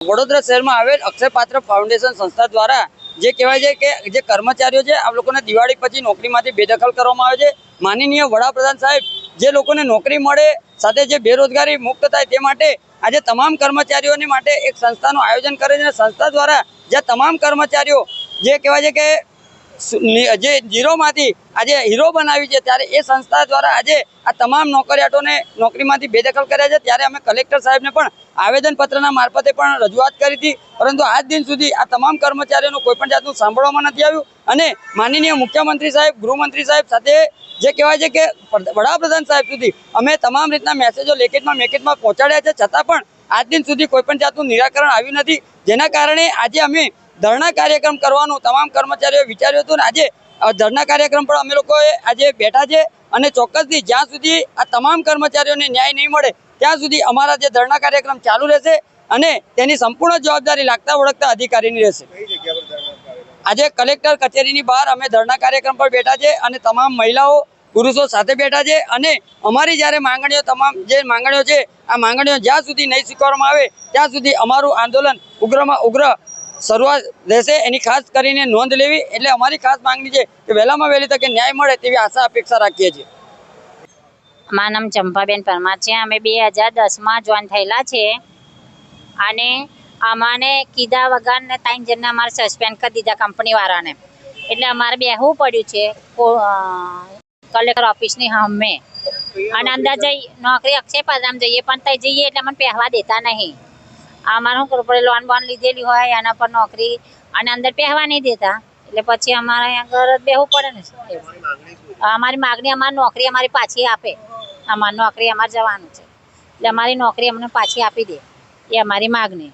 વડોદરા શહેરમાં આવેલ અક્ષયપાત્ર ફાઉન્ડેશન સંસ્થા દ્વારા જે કહેવાય છે કે જે કર્મચારીઓ છે, આ લોકોને દિવાળી પછી નોકરીમાંથી બેદખલ કરવામાં આવે છે. માનનીય વડાપ્રધાન સાહેબ, જે લોકોને નોકરી મળે, સાથે જે બેરોજગારી મુક્ત થાય તે માટે આજે તમામ કર્મચારીઓને માટે એક સંસ્થાનું આયોજન કરે છે. સંસ્થા દ્વારા જે તમામ કર્મચારીઓ જે કહેવાય છે કે જે ઝીરોમાંથી આજે હીરો બનાવી છે, ત્યારે એ સંસ્થા દ્વારા આજે આ તમામ નોકરિયાતોને નોકરીમાંથી બેદખલ કર્યા છે. ત્યારે અમે કલેક્ટર સાહેબને પણ આવેદનપત્રના મારફતે પણ રજૂઆત કરી હતી. પરંતુ આજ દિન સુધી આ તમામ કર્મચારીઓનું કોઈપણ જાતનું સાંભળવામાં નથી આવ્યું. અને માનનીય મુખ્યમંત્રી સાહેબ, ગૃહમંત્રી સાહેબ સાથે જે કહેવાય છે કે વડાપ્રધાન સાહેબ સુધી અમે તમામ રીતના મેસેજો લેખિતમાં મેકેટમાં પહોંચાડ્યા છે. છતાં પણ આજ દિન સુધી કોઈપણ જાતનું નિરાકરણ આવ્યું નથી. જેના કારણે આજે અમે ધરણા કાર્યક્રમ કરવાનું તમામ કર્મચારીઓએ વિચાર્યું હતું ને આજે ધરણા કાર્યક્રમ પણ અમે લોકોએ આજે બેઠા છે અને ચોક્કસથી જ્યાં સુધી આ તમામ કર્મચારીઓને ન્યાય નહીં મળે ત્યાં સુધી અમારા જે ધરણા કાર્યક્રમ ચાલુ રહેશે અને તેની સંપૂર્ણ જવાબદારી લાગતા ઓળખતા અધિકારીની રહેશે. આજે કલેક્ટર કચેરીની બહાર અમે ધરણા કાર્યક્રમ પર બેઠા છે અને તમામ મહિલાઓ પુરુષો સાથે બેઠા છે અને અમારી જ્યારે માંગણીઓ તમામ જે માંગણીઓ છે આ માંગણીઓ જ્યાં સુધી નહીં સ્વીકારવામાં આવે ત્યાં સુધી અમારું આંદોલન ઉગ્રમાં ઉગ્ર શરૂઆત રહેશે. એની ખાસ કરીને નોંધ લેવી. એટલે અમારી ખાસ માંગણી છે કે વહેલામાં વહેલી તકે ન્યાય મળે તેવી આશા અપેક્ષા રાખીએ છીએ. મારું નામ ચંપાબેન પરમાર છે. અમે બે હજાર દસમાં જોઈન થયેલા છે. અને અમાને કીધા વગર ને ત્રણ જણને અમારે સસ્પેન્ડ કરી દીધા કંપનીવાળાને એટલે અમારે બેહવું પડ્યું છે. કલેક્ટર ઓફિસની સામે અને અંદર જઈ નોકરી અક્ષય પદામ જઈએ. પણ ત્યાં જઈએ એટલે મને પહેવા દેતા નહીં. અમારે શું કરવું પડે લોન બોન લીધેલી હોય એના પર નોકરી અને અંદર પહેવા નહીં દેતા. એટલે પછી અમારે અહીંયા ઘર બેહવું પડે ને. અમારી માગણી અમારી નોકરી અમારી પાછી આપે. અમારી નોકરી અમારે જવાનું છે. એટલે અમારી નોકરી અમને પાછી આપી દે. એ અમારી માગણી.